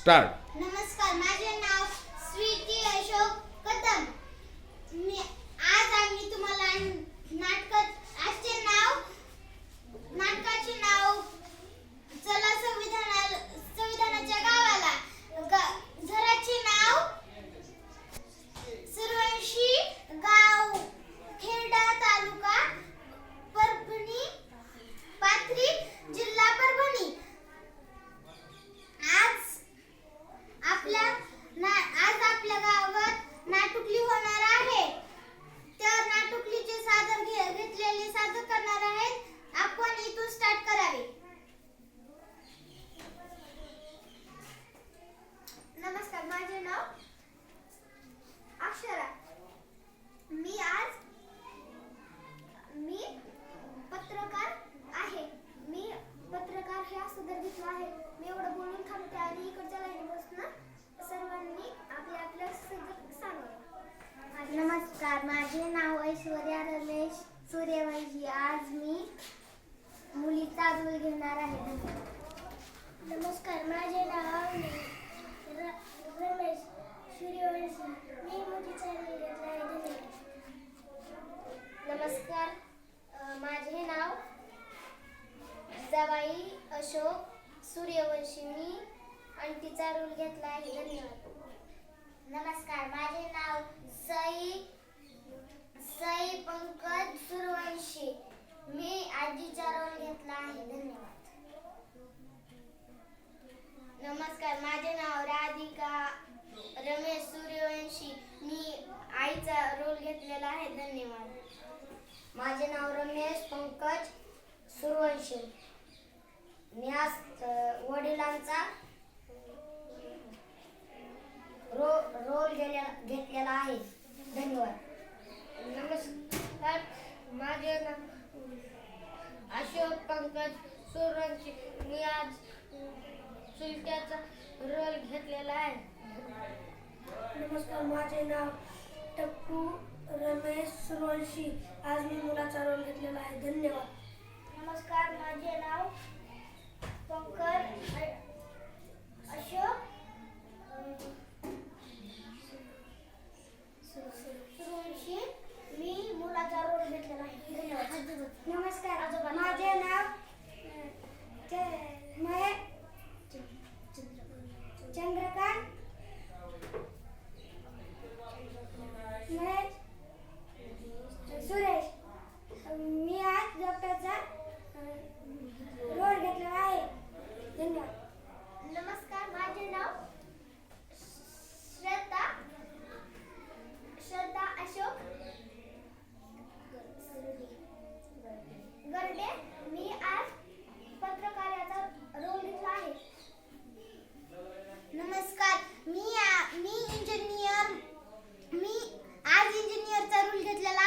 Start. कबूल घेणार आहे. नमस्कार माझे नाव रमेश सूर्यवंशी. मी मोठीचा घेतला आहे नमस्कार माझे नाव जवाई अशोक सूर्यवंशी. मी आणि तिचा रोल घेतला आहे धन्यवाद धन्यवाद. माझे नाव रमेश पंकज सुरवंशी. मी आज वडिलांचा रो रोल घेण्या घेतलेला आहे. धन्यवाद. नमस्कार. माझे नाव अशोक पंकज सुरवंशी. मी आज चुलत्याचा रोल घेतलेला आहे. नमस्कार. माझे नाव टप्पू रमेश सुरवंशी आज मी मुलाचा रोल घेतलेला आहे. धन्यवाद. नमस्कार माझे नाव पंकज अशोक. de Tlalacan.